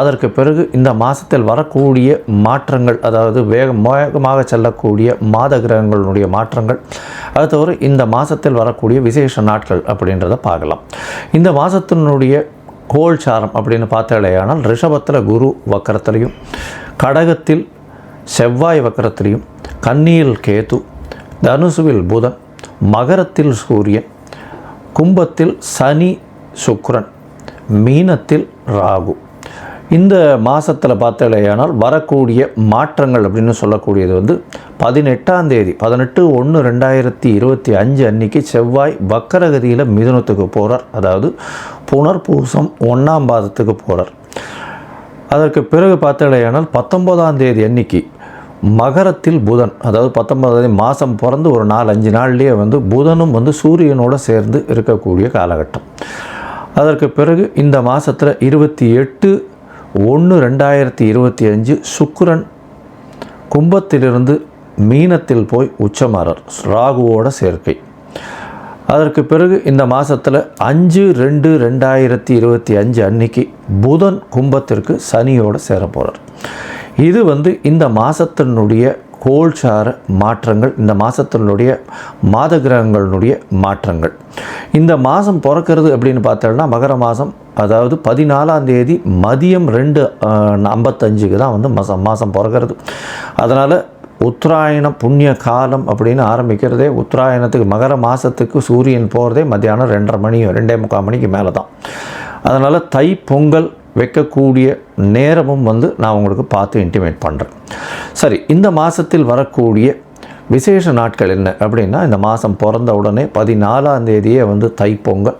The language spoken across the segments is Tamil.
அதற்கு பிறகு இந்த மாதத்தில் வரக்கூடிய மாற்றங்கள் அதாவது வேக வேகமாக செல்லக்கூடிய மாத கிரகங்களுடைய மாற்றங்கள் அது தவிர இந்த மாதத்தில் வரக்கூடிய விசேஷ நாட்கள் அப்படின்றத பார்க்கலாம். இந்த மாதத்தினுடைய கோல் சாரம் அப்படின்னு பார்த்தாலேயானால் ரிஷபத்தில் குரு வக்கரத்திலையும் கடகத்தில் செவ்வாய் வக்கரத்திலையும் கன்னியில் கேது தனுசுவில் புதன் மகரத்தில் சூரியன் கும்பத்தில் சனி சுக்ரன் மீனத்தில் ராகு. இந்த மாதத்தில் பார்த்தாலேயானால் வரக்கூடிய மாற்றங்கள் அப்படின்னு சொல்லக்கூடியது வந்து பதினெட்டாம் தேதி பதினெட்டு ஒன்று ரெண்டாயிரத்தி இருபத்தி அஞ்சு அன்னைக்கு செவ்வாய் வக்கரகதியில் மிதுனத்துக்கு போகிறார் அதாவது புனர்பூசம் ஒன்றாம் பாதத்துக்கு போகிறார் அதற்கு பிறகு பார்த்தாலேயானால் பத்தொம்போதாம் தேதி அன்னைக்கு மகரத்தில் புதன் அதாவது பத்தொன்பதாம் தேதி மாதம் பிறந்து ஒரு நாலு அஞ்சு நாள்லேயே வந்து புதனும் வந்து சூரியனோடு சேர்ந்து இருக்கக்கூடிய காலகட்டம். அதற்கு பிறகு இந்த மாதத்தில் இருபத்தி எட்டு ஒன்று ரெண்டாயிரத்தி இருபத்தி அஞ்சு சுக்கரன் கும்பத்திலிருந்து மீனத்தில் போய் உச்சமாறார் ராகுவோட சேர்க்கை. அதற்கு பிறகு இந்த மாதத்தில் அஞ்சு ரெண்டு ரெண்டாயிரத்தி இருபத்தி அஞ்சு அன்னைக்கு புதன் கும்பத்திற்கு சனியோடு சேர போகிறார் இது வந்து இந்த மாதத்தினுடைய கோல்சார மாற்றங்கள் இந்த மாதத்தினுடைய மாத கிரகங்களினுடைய மாற்றங்கள். இந்த மாதம் பிறக்கிறது அப்படின்னு பார்த்தோம்னா மகர மாதம் அதாவது பதினாலாம் தேதி மதியம் ரெண்டு ஐம்பத்தஞ்சுக்கு தான் வந்து மாதம் மாதம் பிறக்கிறது. அதனால் உத்தராயணம் புண்ணிய காலம் அப்படின்னு ஆரம்பிக்கிறதே உத்தராயணத்துக்கு மகர மாதத்துக்கு சூரியன் போகிறதே மத்தியானம் ரெண்டரை மணி ரெண்டே முக்கால் மணிக்கு மேலே தான் அதனால் தை பொங்கல் வைக்கக்கூடிய நேரமும் வந்து நான் உங்களுக்கு பார்த்து இன்டிமேட் பண்ணுறேன் சரி இந்த மாதத்தில் வரக்கூடிய விசேஷ நாட்கள் என்ன அப்படின்னா இந்த மாதம் பிறந்த உடனே பதினாலாம் தேதியே வந்து தைப்பொங்கல்.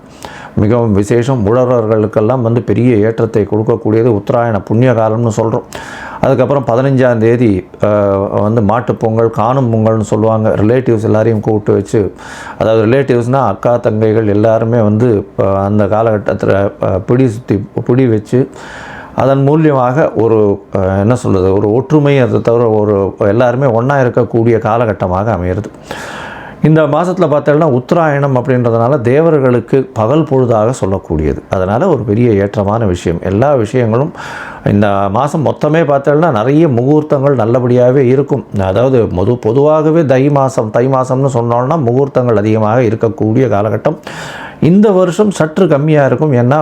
மிகவும் விசேஷம். உழவர்களுக்கெல்லாம் வந்து பெரிய ஏற்றத்தை கொடுக்கக்கூடியது உத்தராயண புண்ணிய காலம்னு சொல்கிறோம் அதுக்கப்புறம் பதினஞ்சாம் தேதி வந்து மாட்டுப்பொங்கல் காணும் பொங்கல்னு சொல்லுவாங்க. ரிலேட்டிவ்ஸ் எல்லாரையும் கூப்பிட்டு வச்சு அதாவது ரிலேட்டிவ்ஸ்னால் அக்கா தங்கைகள் எல்லாருமே வந்து அந்த காலகட்டத்தில் பிடி சுற்றி பிடி வச்சு அதன் மூலியமாக ஒரு என்ன சொல்கிறது ஒரு ஒற்றுமை அதை தவிர ஒரு எல்லாருமே ஒன்றா இருக்கக்கூடிய காலகட்டமாக அமையிறது. இந்த மாதத்தில் பார்த்தோம்னா உத்தராயணம் அப்படின்றதுனால தேவர்களுக்கு பகல் பொழுதாக சொல்லக்கூடியது. அதனால் ஒரு பெரிய ஏற்றமான விஷயம். எல்லா விஷயங்களும் இந்த மாதம் மொத்தமே பார்த்தோம்னா நிறைய முகூர்த்தங்கள் நல்லபடியாகவே இருக்கும். அதாவது பொது பொதுவாகவே தை மாதம் தை மாதம்னு சொன்னோம்னா முகூர்த்தங்கள் அதிகமாக இருக்கக்கூடிய காலகட்டம். இந்த வருஷம் சற்று கம்மியாக இருக்கும். ஏன்னா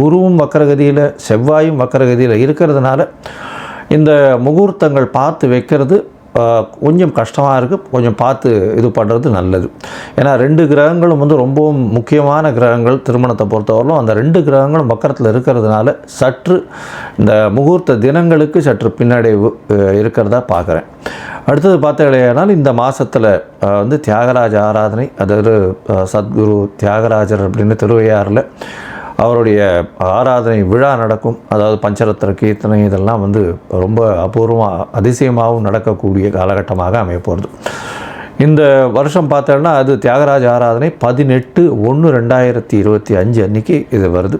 குருவும் வக்கரகதியில் செவ்வாயும் வக்கரகதியில் இருக்கிறதுனால இந்த முகூர்த்தங்கள் பார்த்து வைக்கிறது கொஞ்சம் கஷ்டமாக இருக்குது கொஞ்சம் பார்த்து இது பண்ணுறது நல்லது. ஏன்னா ரெண்டு கிரகங்களும் வந்து ரொம்பவும் முக்கியமான கிரகங்கள் திருமணத்தை பொறுத்தவரையிலும். அந்த ரெண்டு கிரகங்களும் பக்கத்தில் இருக்கிறதுனால சற்று இந்த முகூர்த்த தினங்களுக்கு சற்று பின்னடைவு இருக்கிறதா பார்க்குறேன். அடுத்தது பார்த்தீங்கன்னா இந்த மாதத்தில் வந்து தியாகராஜ ஆராதனை அதாவது சத்குரு தியாகராஜர் அப்படின்னு திருவையாறில் அவருடைய ஆராதனை விழா நடக்கும். அதாவது பஞ்சரத்திர கீர்த்தனை இதெல்லாம் வந்து ரொம்ப அபூர்வமாக அதிசயமாகவும் நடக்கக்கூடிய காலகட்டமாக அமையப்போகிறது இந்த வருஷம் பார்த்தோன்னா அது தியாகராஜ ஆராதனை பதினெட்டு ஒன்று ரெண்டாயிரத்தி இருபத்தி அஞ்சு அன்றைக்கி இது வருது.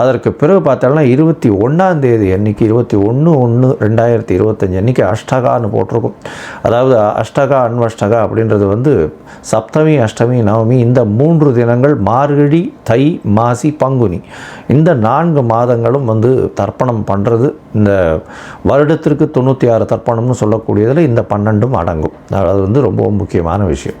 அதற்கு பிறகு பார்த்தோம்னா இருபத்தி ஒன்றாம் தேதி அன்றைக்கி இருபத்தி ஒன்று ஒன்று ரெண்டாயிரத்தி இருபத்தஞ்சி அன்றைக்கி அஷ்டகான்னு போட்டிருக்கும். அதாவது அஷ்டகா அன்வஷ்டகா அப்படின்றது வந்து சப்தமி அஷ்டமி நவமி இந்த மூன்று தினங்கள் மார்கழி தை மாசி பங்குனி. இந்த நான்கு மாதங்களும் வந்து தர்ப்பணம் பண்ணுறது இந்த வருடத்திற்கு தொண்ணூற்றி ஆறு தர்ப்பணம்னு சொல்லக்கூடியதில் இந்த பன்னெண்டும் அடங்கும். அது வந்து ரொம்ப முக்கியமான விஷயம்.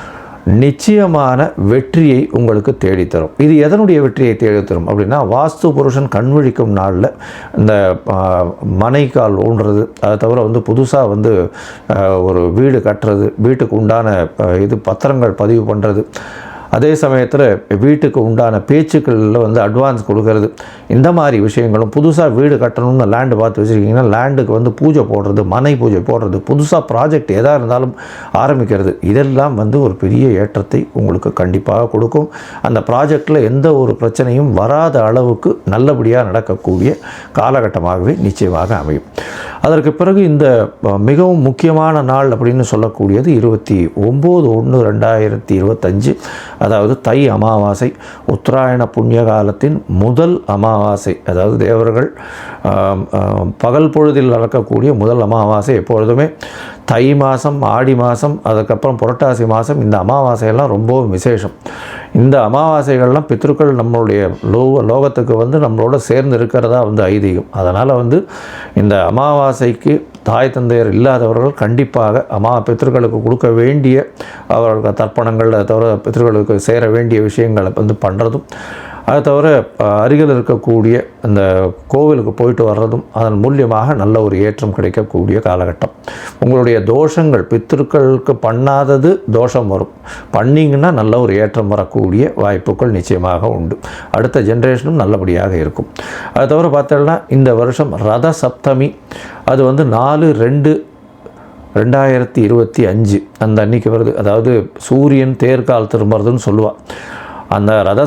நிச்சயமான வெற்றியை உங்களுக்கு தேடித்தரும். இது எதனுடைய வெற்றியை தேடித்தரும் அப்படின்னா வாஸ்து புருஷன் கண்விழிக்கும் நாளில் இந்த மனைக்கால் ஊன்றது. அதை தவிர வந்து புதுசாக வந்து ஒரு வீடு கட்டுறது வீட்டுக்கு உண்டான இது பத்திரங்கள் பதிவு பண்ணுறது அதே சமயத்தில் வீட்டுக்கு உண்டான பேச்சுக்களில் வந்து அட்வான்ஸ் கொடுக்கறது. இந்த மாதிரி விஷயங்களும் புதுசாக வீடு கட்டணும்னு லேண்டு பார்த்து வச்சுருக்கீங்கன்னா லேண்டுக்கு வந்து பூஜை போடுறது மனை பூஜை போடுறது புதுசாக ப்ராஜெக்ட் எதாக இருந்தாலும் ஆரம்பிக்கிறது. இதெல்லாம் வந்து ஒரு பெரிய ஏற்றத்தை உங்களுக்கு கண்டிப்பாக கொடுக்கும். அந்த ப்ராஜெக்டில் எந்த ஒரு பிரச்சனையும் வராத அளவுக்கு நல்லபடியாக நடக்கக்கூடிய காலகட்டமாகவே நிச்சயமாக அமையும். அதற்கு பிறகு இந்த மிகவும் முக்கியமான நாள் அப்படின்னு சொல்லக்கூடியது இருபத்தி ஒம்பது ஒன்று ரெண்டாயிரத்தி இருபத்தஞ்சு. அதாவது தை அமாவாசை உத்தராயண புண்ணிய காலத்தின் முதல் அமாவாசை அதாவது தேவர்கள் பகல் பொழுதில் நடக்கக்கூடிய முதல் அமாவாசை எப்பொழுதுமே தை மாதம் ஆடி மாதம் அதுக்கப்புறம் புரட்டாசி மாதம் இந்த அமாவாசையெல்லாம் ரொம்பவும் விசேஷம். இந்த அமாவாசைகள்லாம் பித்ருக்கள் நம்மளுடைய லோக லோகத்துக்கு வந்து நம்மளோட சேர்ந்து இருக்கிறதா வந்து ஐதீகம். அதனால் வந்து இந்த அமாவாசைக்கு தாய் தந்தையர் இல்லாதவர்கள் கண்டிப்பாக அம்மா பித்ருக்களுக்கு கொடுக்க வேண்டிய அவர்களுக்கு தர்ப்பணங்கள் தவிர பித்ருக்களுக்கு சேர வேண்டிய விஷயங்களை வந்து பண்ணுறதும் அதை தவிர அருகில் இருக்கக்கூடிய அந்த கோவிலுக்கு போயிட்டு வர்றதும் அதன் மூலியமாக நல்ல ஒரு ஏற்றம் கிடைக்கக்கூடிய காலகட்டம். உங்களுடைய தோஷங்கள் பித்திருக்களுக்கு பண்ணாதது தோஷம் வரும். பண்ணிங்கன்னா நல்ல ஒரு ஏற்றம் வரக்கூடிய வாய்ப்புகள் நிச்சயமாக உண்டு. அடுத்த ஜென்ரேஷனும் நல்லபடியாக இருக்கும். அதை தவிர பார்த்தோம்னா இந்த வருஷம் ரத சப்தமி அது வந்து நாலு ரெண்டு ரெண்டாயிரத்தி இருபத்தி அஞ்சு அந்த அன்னைக்கு வருது. அதாவது சூரியன் தேர்கால் திரும்புறதுன்னு சொல்லுவாள் அந்த ரத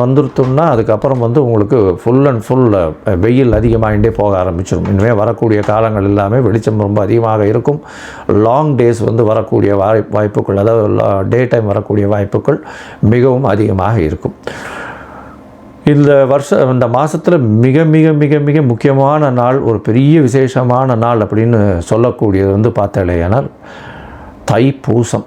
வந்துருத்தோம்னா அதுக்கப்புறம் வந்து உங்களுக்கு ஃபுல் அண்ட் ஃபுல் வெயில் அதிகமாகிட்டே போக ஆரம்பிச்சிடும் இனிமேல் வரக்கூடிய காலங்கள் எல்லாமே வெளிச்சம் ரொம்ப அதிகமாக இருக்கும். லாங் டேஸ் வந்து வரக்கூடிய வாய் வாய்ப்புகள் அதாவது டே டைம் வரக்கூடிய வாய்ப்புகள் மிகவும் அதிகமாக இருக்கும். இந்த வருஷம் இந்த மாதத்தில் மிக மிக மிக மிக முக்கியமான நாள் ஒரு பெரிய விசேஷமான நாள் அப்படின்னு சொல்லக்கூடியது வந்து பார்த்தாலேயானால் தைப்பூசம்.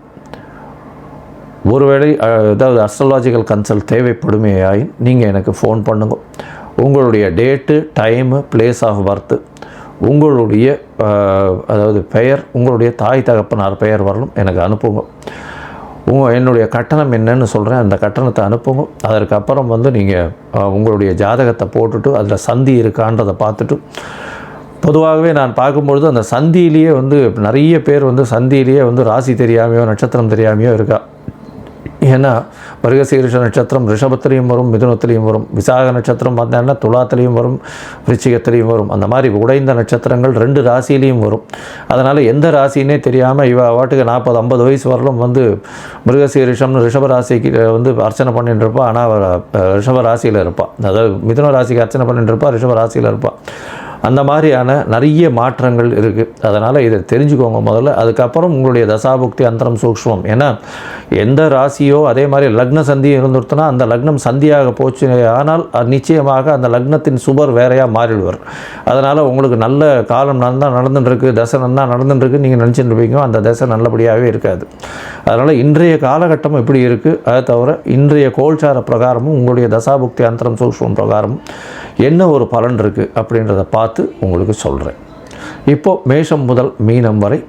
ஒருவேளை அதாவது ஏதாவது அஸ்ட்ராலாஜிக்கல் கன்சல்ட் தேவைப்படுமேயாயின் நீங்கள் எனக்கு ஃபோன் பண்ணுங்க. உங்களுடைய date time place of birth உங்களுடைய அதாவது பெயர் உங்களுடைய தாய் தகப்பனார் பெயர் வரலும் எனக்கு அனுப்புங்க. உங்கள் என்னுடைய கட்டணம் என்னன்னு சொல்கிறேன் அந்த கட்டணத்தை அனுப்புங்க. அதற்கப்புறம் வந்து நீங்கள் உங்களுடைய ஜாதகத்தை போட்டுட்டு அதில் சந்தி இருக்கான்றதை பார்த்துட்டு பொதுவாகவே நான் பார்க்கும்பொழுது அந்த சந்தியிலேயே வந்து நிறைய பேர் வந்து சந்தியிலேயே வந்து ராசி தெரியாமையோ நட்சத்திரம் தெரியாமையோ இருக்கா? ஏன்னா மிருகசீரிஷ நட்சத்திரம் ரிஷபத்திலையும் வரும் மிதுனத்திலையும் வரும் விசாக நட்சத்திரம் பார்த்தீங்கன்னா துலாத்திலையும் வரும் விருச்சிகத்திலையும் வரும். அந்த மாதிரி உடைந்த நட்சத்திரங்கள் ரெண்டு ராசியிலையும் வரும். அதனால் எந்த ராசினே தெரியாமல் இவ வாட்டுக்கு நாற்பது ஐம்பது வயசு வரலும் வந்து மிருகசீரிஷம்னு ரிஷப ராசிக்கு வந்து அர்ச்சனை பண்ணிட்டுருப்பா ஆனால் ரிஷப ராசியில் இருப்பாள் அதாவது மிதுன ராசிக்கு அர்ச்சனை பண்ணிட்டு இருப்பா ரிஷப ராசியில் இருப்பாள் அந்த மாதிரியான நிறைய மாற்றங்கள் இருக்குது அதனால் இதை தெரிஞ்சுக்கோங்க முதல்ல. அதுக்கப்புறம் உங்களுடைய தசாபுக்தி அந்தரம் சூக்ஷ்மம். ஏன்னா எந்த ராசியோ அதே மாதிரி லக்ன சந்தியும் இருந்துருத்துனா அந்த லக்னம் சந்தியாக போச்சு ஆனால் நிச்சயமாக அந்த லக்னத்தின் சுபர் வேறையாக மாறிடுவார். அதனால் உங்களுக்கு நல்ல காலம் நல்லா நடந்துட்டுருக்கு தசை நல்லா நடந்துட்டுருக்கு நீங்கள் நினச்சிட்டு இருப்பீங்க. அந்த தசை நல்லபடியாகவே இருக்காது. அதனால் இன்றைய காலகட்டம் எப்படி இருக்குது அதை தவிர இன்றைய கோல்சார பிரகாரமும் உங்களுடைய தசாபுக்தி அந்தரம் சூக்ஷ்மம் பிரகாரமும். என்ன ஒரு பலன் இருக்குது அப்படின்றத பார்த்து உங்களுக்கு சொல்கிறேன் இப்போது மேஷம் முதல் மீனம் வரை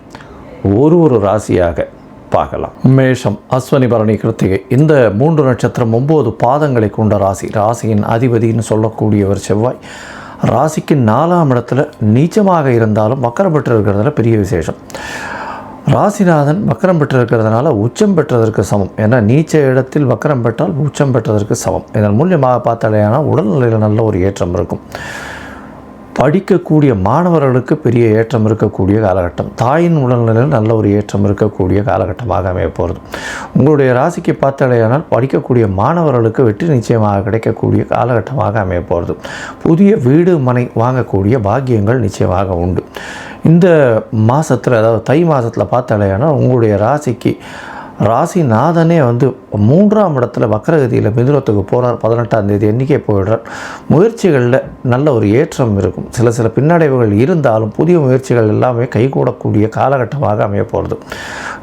ஒரு ஒரு ராசியாக பார்க்கலாம். மேஷம் அஸ்வனி பரணி கிருத்திகை. இந்த மூன்று நட்சத்திரம் ஒம்பது பாதங்களை கொண்ட ராசி. ராசியின் அதிபதின்னு சொல்லக்கூடியவர் செவ்வாய். ராசிக்கு நாலாம் இடத்துல நீச்சமாக இருந்தாலும் வக்கரம் பெற்று இருக்கிறதுல பெரிய விசேஷம். ராசிநாதன் வக்கரம் பெற்றிருக்கிறதுனால உச்சம் பெற்றதற்கு சமம். ஏன்னா நீச்ச இடத்தில் வக்கரம் பெற்றால் உச்சம் பெற்றதற்கு சமம். இதன் மூலியமாக பார்த்தாலேயானால் உடல்நிலையில் நல்ல ஒரு ஏற்றம் இருக்கும். படிக்கக்கூடிய மாணவர்களுக்கு பெரிய ஏற்றம் இருக்கக்கூடிய காலகட்டம். தாயின் உடல்நிலையில் நல்ல ஒரு ஏற்றம் இருக்கக்கூடிய காலகட்டமாக அமைய போகிறது உங்களுடைய ராசிக்கு பார்த்தாலேயானால் படிக்கக்கூடிய மாணவர்களுக்கு வெற்றி நிச்சயமாக கிடைக்கக்கூடிய காலகட்டமாக அமைய போகிறது புதிய வீடு மனை வாங்கக்கூடிய பாக்கியங்கள் நிச்சயமாக உண்டு. இந்த மாதத்தில் அதாவது தை மாதத்தில் பார்த்தாலேயானால் உங்களுடைய ராசிக்கு ராசிநாதனே வந்து மூன்றாம் இடத்துல வக்கரகதியில் மிதுனத்துக்கு போகிறார் பதினெட்டாம் தேதி எண்ணிக்கை போயிடுறார். முயற்சிகளில் நல்ல ஒரு ஏற்றம் இருக்கும். சில சில பின்னடைவுகள் இருந்தாலும் புதிய முயற்சிகள் எல்லாமே கைகூடக்கூடிய காலகட்டமாக அமைய போகிறது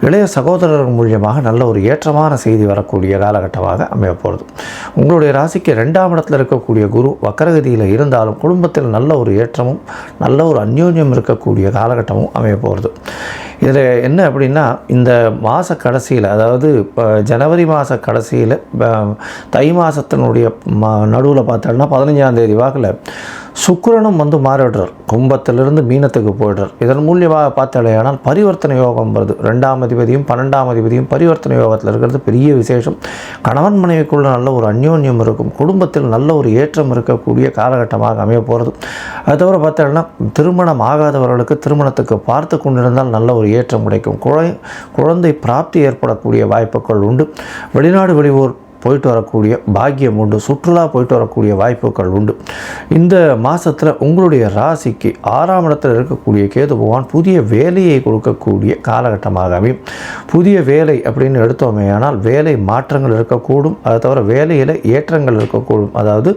இளைய சகோதரர்கள் மூலியமாக நல்ல ஒரு ஏற்றமான செய்தி வரக்கூடிய காலகட்டமாக அமைய போகிறது உங்களுடைய ராசிக்கு ரெண்டாம் இடத்துல இருக்கக்கூடிய குரு வக்கரகதியில் இருந்தாலும் குடும்பத்தில் நல்ல ஒரு ஏற்றமும் நல்ல ஒரு அந்யோன்யம் இருக்கக்கூடிய காலகட்டமும் அமைய போகிறது இதில் என்ன அப்படின்னா இந்த மாத கடைசியில் அதாவது இப்போ ஜனவரி மாத கடைசியில் தை மாதத்தினுடைய ம நடுவில் பார்த்தோம்னா பதினஞ்சாம் தேதி வாக்கில் சுக்கரனும் வந்து மாறிடுறார் கும்பத்திலிருந்து மீனத்துக்கு போயிடுறார். இதன் மூலியமாக பார்த்தாலேயானால் பரிவர்த்தனை யோகம் வருது. ரெண்டாம் அதிபதியும் பன்னெண்டாம் அதிபதியும் பரிவர்த்தனை யோகத்தில் இருக்கிறது பெரிய விசேஷம். கணவன் மனைவிக்குள்ள நல்ல ஒரு அந்யோன்யம் இருக்கும். குடும்பத்தில் நல்ல ஒரு ஏற்றம் இருக்கக்கூடிய காலகட்டமாக அமைய போகிறது. அது தவிர பார்த்தோம்னா திருமணம் ஆகாதவர்களுக்கு திருமணத்துக்கு பார்த்து கொண்டிருந்தால் நல்ல ஒரு ஏற்றம் கிடைக்கும். குழை குழந்தை பிராப்தி ஏற்படக்கூடிய வாய்ப்புகள் உண்டு. வெளிநாடு வெளியூர் போயிட்டு வரக்கூடிய பாக்கியம் உண்டு சுற்றுலா போயிட்டு வரக்கூடிய வாய்ப்புகள் உண்டு. இந்த மாதத்தில் உங்களுடைய ராசிக்கு ஆறாம் இடத்தில் இருக்கக்கூடிய கேது பகவான் புதிய வேலையை கொடுக்கக்கூடிய காலகட்டமாக அமையும். புதிய வேலை அப்படின்னு எடுத்தோமே ஆனால் வேலை மாற்றங்கள் இருக்கக்கூடும். அதை தவிர வேலையில் ஏற்றங்கள் இருக்கக்கூடும். அதாவது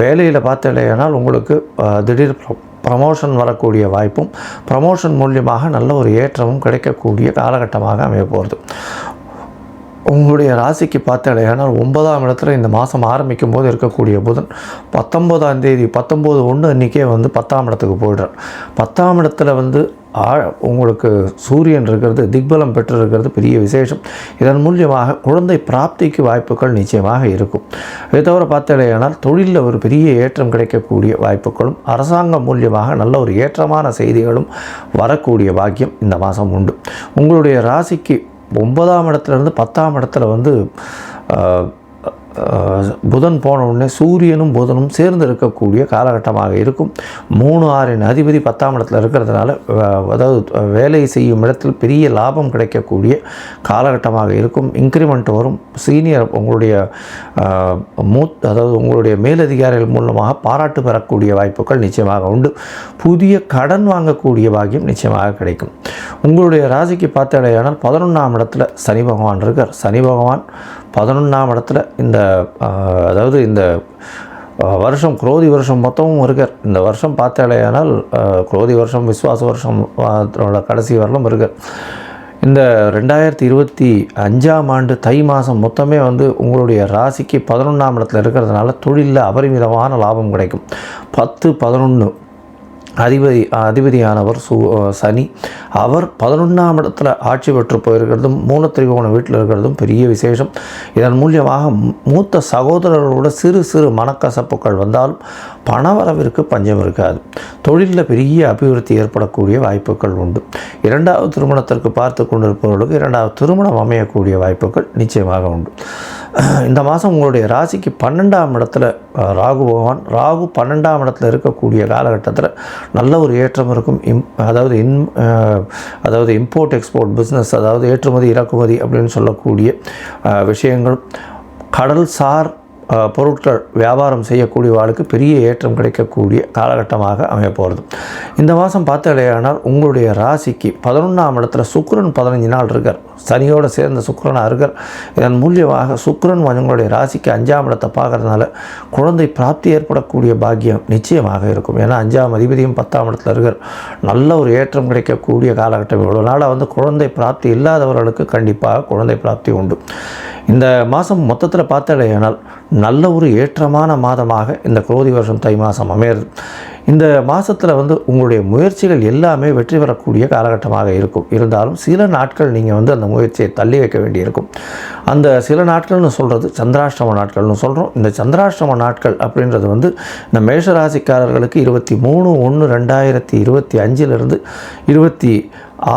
வேலையில் பார்த்தலையானால் உங்களுக்கு திடீர் ப்ரமோஷன் வரக்கூடிய வாய்ப்பும் ப்ரமோஷன் மூலியமாக நல்ல ஒரு ஏற்றமும் கிடைக்கக்கூடிய காலகட்டமாக அமைய போகிறது உங்களுடைய ராசிக்கு பார்த்தாலேயானால் ஒன்பதாம் இடத்துல இந்த மாதம் ஆரம்பிக்கும் போது இருக்கக்கூடிய புதன் பத்தொம்போதாம் தேதி பத்தொம்போது ஒன்று அன்றைக்கே வந்து பத்தாம் இடத்துக்கு போயிடுறார். பத்தாம் இடத்துல வந்து ஆ உங்களுக்கு சூரியன் இருக்கிறது திக்பலம் பெற்றிருக்கிறது பெரிய விசேஷம். இதன் மூலியமாக குழந்தை பிராப்திக்கு வாய்ப்புகள் நிச்சயமாக இருக்கும். இதை தவிர பார்த்தாலேயானால் தொழிலில் ஒரு பெரிய ஏற்றம் கிடைக்கக்கூடிய வாய்ப்புகளும் அரசாங்கம் மூலியமாக நல்ல ஒரு ஏற்றமான செய்திகளும் வரக்கூடிய பாக்கியம் இந்த மாதம் உண்டு. உங்களுடைய ராசிக்கு ஒன்பதாம் இடத்துலேருந்து பத்தாம் இடத்துல வந்து புதன் போன உடனே சூரியனும் புதனும் சேர்ந்து இருக்கக்கூடிய காலகட்டமாக இருக்கும். மூணு ஆறின் அதிபதி பத்தாம் இடத்துல இருக்கிறதுனால அதாவது வேலை செய்யும் இடத்தில் பெரிய லாபம் கிடைக்கக்கூடிய காலகட்டமாக இருக்கும். இன்க்ரிமெண்ட் வரும். சீனியர் உங்களுடைய மூத் அதாவது உங்களுடைய மேலதிகாரிகள் மூலமாக பாராட்டு பெறக்கூடிய வாய்ப்புகள் நிச்சயமாக உண்டு. புதிய கடன் வாங்கக்கூடிய பாக்கியம் நிச்சயமாக கிடைக்கும். உங்களுடைய ராசிக்கு பார்த்தடையானால் பதினொன்றாம் இடத்துல சனி பகவான் இருக்கார். சனி பகவான் பதினொன்றாம் இடத்துல இந்த அதாவது இந்த வருஷம் குரோதி வருஷம் மொத்தமும் இருக்கார் இந்த வருஷம் பார்த்தாலேயானால் குரோதி வருஷம் விஸ்வாச வருஷம் கடைசி வரலும் இருக்கார் இந்த ரெண்டாயிரத்தி இருபத்தி அஞ்சாம் ஆண்டு தை மாதம் மொத்தமே வந்து உங்களுடைய ராசிக்கு பதினொன்றாம் இடத்துல இருக்கிறதுனால தொழிலில் அபரிமிதமான லாபம் கிடைக்கும். பத்து பதினொன்று அதிபதி அதிபதியானவர் சு சனி. அவர் பதினொன்றாம் இடத்துல ஆட்சி பெற்று போயிருக்கிறதும் மூலத்திரிகோண வீட்டில் இருக்கிறதும் பெரிய விசேஷம். இதன் மூலியமாக மூத்த சகோதரர்களோட சிறு சிறு மனக்கசப்புகள் வந்தாலும் பணவரவிற்கு பஞ்சம் இருக்காது. தொழிலில் பெரிய அபிவிருத்தி ஏற்படக்கூடிய வாய்ப்புகள் உண்டு. இரண்டாவது திருமணத்திற்கு பார்த்து கொண்டிருப்பவர்களுக்கு இரண்டாவது திருமணம் அமையக்கூடிய வாய்ப்புகள் நிச்சயமாக உண்டு. இந்த மாதம் உங்களுடைய ராசிக்கு பன்னெண்டாம் இடத்துல ராகு பகவான் ராகு பன்னெண்டாம் இடத்துல இருக்கக்கூடிய காலகட்டத்தில் நல்ல ஒரு ஏற்றம் இருக்கும். இம் அதாவது இன் அதாவது இம்போர்ட் எக்ஸ்போர்ட் பிஸ்னஸ் அதாவது ஏற்றுமதி இறக்குமதி அப்படின்னு சொல்லக்கூடிய விஷயங்கள். கடல் சார் பொருட்கள் வியாபாரம் செய்யக்கூடியவாளுக்கு பெரிய ஏற்றம் கிடைக்கக்கூடிய காலகட்டமாக அமையப்போகிறது இந்த மாதம் பார்த்தாலேயானால் உங்களுடைய ராசிக்கு பதினொன்றாம் இடத்துல சுக்கிரன் பதினஞ்சு நாள் இருக்கார். சனியோடு சேர்ந்த சுக்கிரனாக இருக்கார். இதன் மூலியமாக சுக்கிரன் உங்களுடைய ராசிக்கு அஞ்சாம் இடத்தை பார்க்குறதுனால குழந்தை பிராப்தி ஏற்படக்கூடிய பாக்கியம் நிச்சயமாக இருக்கும். ஏன்னா அஞ்சாம் அதிபதியும் பத்தாம் இடத்துல இருக்கார். நல்ல ஒரு ஏற்றம் கிடைக்கக்கூடிய காலகட்டம். இவ்வளோ நாளாக வந்து குழந்தை பிராப்தி இல்லாதவர்களுக்கு கண்டிப்பாக குழந்தை பிராப்தி உண்டு. இந்த மாதம் மொத்தத்தில் பார்த்தாலேயானால் நல்ல ஒரு ஏற்றமான மாதமாக இந்த குரோதி வருஷம் தை மாதம் அமையிறது இந்த மாதத்தில் வந்து உங்களுடைய முயற்சிகள் எல்லாமே வெற்றி பெறக்கூடிய காலகட்டமாக இருக்கும். இருந்தாலும் சில நாட்கள் நீங்கள் வந்து அந்த முயற்சியை தள்ளி வைக்க வேண்டியிருக்கும். அந்த சில நாட்கள்னு சொல்கிறது சந்திராஷ்டம நாட்கள்னு சொல்கிறோம் இந்த சந்திராஷ்டம நாட்கள் அப்படின்றது வந்து இந்த மேஷராசிக்காரர்களுக்கு இருபத்தி மூணு ஒன்று ரெண்டாயிரத்தி இருபத்தி அஞ்சிலிருந்து இருபத்தி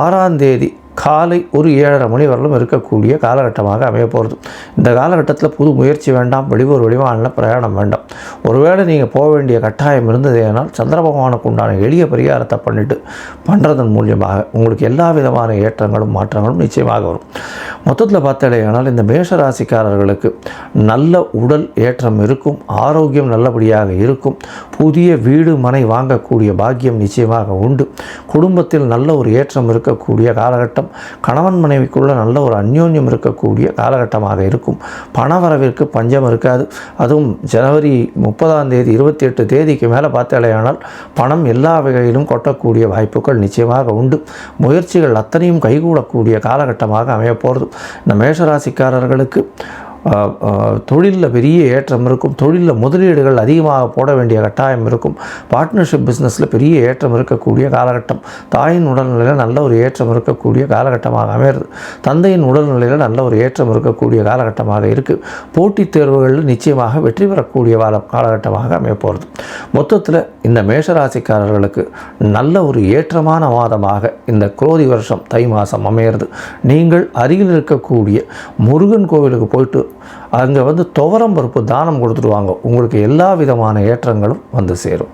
ஆறாம் தேதி காலை ஒரு ஏழரை மணி வரலும் இருக்கக்கூடிய காலகட்டமாக அமைய போகிறது இந்த காலகட்டத்தில் புது முயற்சி வேண்டாம் வெளியூர் வெளிமாநில பிரயாணம் வேண்டாம். ஒருவேளை நீங்கள் போக வேண்டிய கட்டாயம் இருந்ததேனால் சந்திர பகவானுக்கு உண்டான எளிய பரிகாரத்தை பண்ணிட்டு பண்ணுறதன் மூலியமாக உங்களுக்கு எல்லா விதமான ஏற்றங்களும் மாற்றங்களும் நிச்சயமாக வரும். மொத்தத்தில் பார்த்தாலேயானால் இந்த மேஷ ராசிக்காரர்களுக்கு நல்ல உடல் ஏற்றம் இருக்கும் ஆரோக்கியம் நல்லபடியாக இருக்கும் புதிய வீடு மனை வாங்கக்கூடிய பாக்கியம் நிச்சயமாக உண்டு. குடும்பத்தில் நல்ல ஒரு ஏற்றம் இருக்கக்கூடிய காலகட்டம். கணவன் மனைவிக்குள்ள நல்ல ஒரு அந்யோன்யம் இருக்கக்கூடிய காலகட்டமாக இருக்கும். பண வரவிற்கு பஞ்சம் இருக்காது. அதுவும் ஜனவரி முப்பதாம் தேதி இருபத்தி எட்டு தேதிக்கு மேலே பார்த்தாலேயானால் பணம் எல்லா வகையிலும் கொட்டக்கூடிய வாய்ப்புகள் நிச்சயமாக உண்டு. முயற்சிகள் அத்தனையும் கைகூடக்கூடிய காலகட்டமாக அமையப்போகிறது இந்த மேஷராசிக்காரர்களுக்கு தொழிலில் பெரிய ஏற்றம் இருக்கும். தொழிலில் முதலீடுகள் அதிகமாக போட வேண்டிய கட்டாயம் இருக்கும். பார்ட்னர்ஷிப் பிஸ்னஸில் பெரிய ஏற்றம் இருக்கக்கூடிய காலகட்டம். தாயின் உடல்நிலையில் நல்ல ஒரு ஏற்றம் இருக்கக்கூடிய காலகட்டமாக அமையிறது. தந்தையின் உடல்நிலையில் நல்ல ஒரு ஏற்றம் இருக்கக்கூடிய காலகட்டமாக இருக்குது போட்டித் தேர்வுகளில் நிச்சயமாக வெற்றி பெறக்கூடிய கால காலகட்டமாக அமையப்போகிறது மொத்தத்தில் இந்த மேஷராசிக்காரர்களுக்கு நல்ல ஒரு ஏற்றமான மாதமாக இந்த குரோதி வருஷம் தை மாதம் அமையிறது. நீங்கள் அருகில் இருக்கக்கூடிய முருகன் கோவிலுக்கு போயிட்டு அங்கே வந்து துவரம் பருப்பு தானம் கொடுத்துட்டு வாங்க உங்களுக்கு எல்லா விதமான ஏற்றங்களும் வந்து சேரும்.